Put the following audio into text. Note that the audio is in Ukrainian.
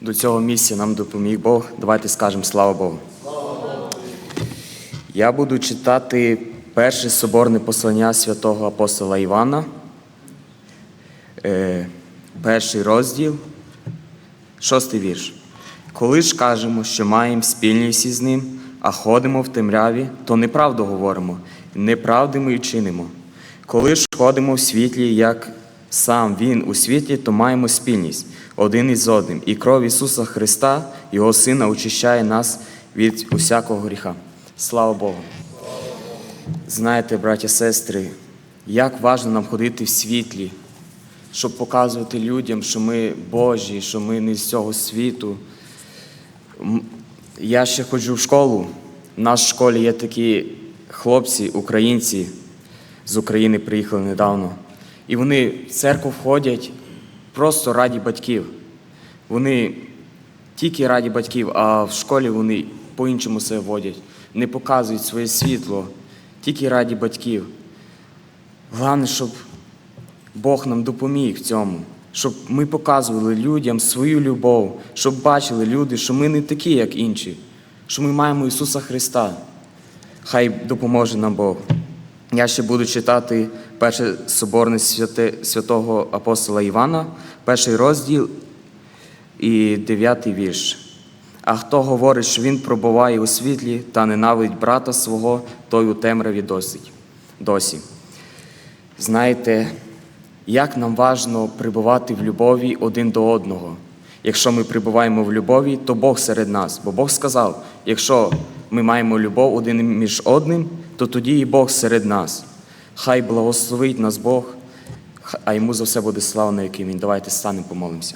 До цього місця нам допоміг Бог. Давайте скажемо слава Богу. Я буду читати перше соборне послання святого апостола Івана, е, перший розділ, шостий вірш. Коли ж кажемо, що маємо спільність із ним, а ходимо в темряві, то неправду говоримо, неправди ми й чинимо. Коли ж ходимо в світлі, як сам Він у світлі, то маємо спільність один із одним, і кров Ісуса Христа, Його Сина, очищає нас від усякого гріха. Слава Богу! Знаєте, браття, сестри, як важливо нам ходити в світлі, щоб показувати людям, що ми Божі, що ми не з цього світу. Я ще ходжу в школу. В нашій школі є такі хлопці, українці з України приїхали недавно. І вони в церкву входять просто раді батьків. Вони тільки раді батьків, а в школі вони по-іншому себе водять, не показують своє світло, тільки раді батьків. Головне, щоб Бог нам допоміг в цьому, щоб ми показували людям свою любов, щоб бачили люди, що ми не такі, як інші, що ми маємо Ісуса Христа. Хай допоможе нам Бог. Я ще буду читати перше соборне святе, святого апостола Івана, перший розділ і дев'ятий вірш. А хто говорить, що він пробуває у світлі та ненавидить брата свого, той у темряві досі. Знаєте, як нам важно прибувати в любові один до одного. Якщо ми прибуваємо в любові, то Бог серед нас. Бо Бог сказав: якщо ми маємо любов один між одним, то тоді і Бог серед нас. Хай благословить нас Бог, а йому за все буде слава, на який він. Давайте станемо, помолимося.